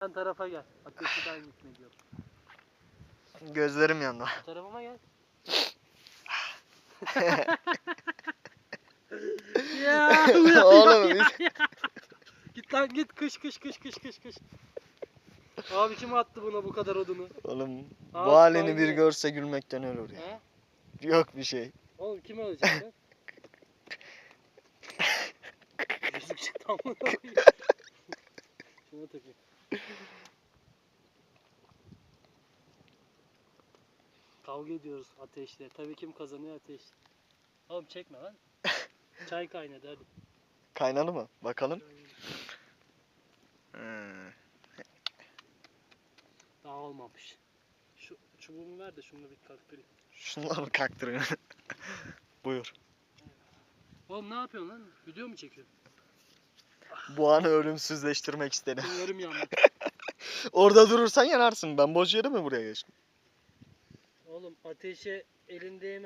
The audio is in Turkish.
Sen tarafa gel. Ateşi ben gitme diyor. Gözlerim yandı. Bu tarafıma gel. ya uyan Oğlum ya, biz- ya. Git lan git kış kış kış kış kış kış. Abi kim attı buna bu kadar odunu? Oğlum bu halini bir görse gülmekten ölür ya. He? Yok bir şey. Oğlum kim ölecek lan? Yüzük çıktı amına koyayım. Şuna takayım. Kavga ediyoruz ateşle. Tabii kim kazanıyor ateş. Oğlum çekme lan. Çay kaynadı hadi. Kaynadı mı? Bakalım. Hmm. Daha olmamış. Şu çubuğumu ver de şunu bir kalktırayım. Şunları mı kaktırın? Buyur. Oğlum ne yapıyorsun lan? Video mu çekiyorsun? Bu anı ölümsüzleştirmek istedim. Yarım yandı. Orada durursan yanarsın. Ben boş yere mi buraya geçtim? Oğlum ateşe elinde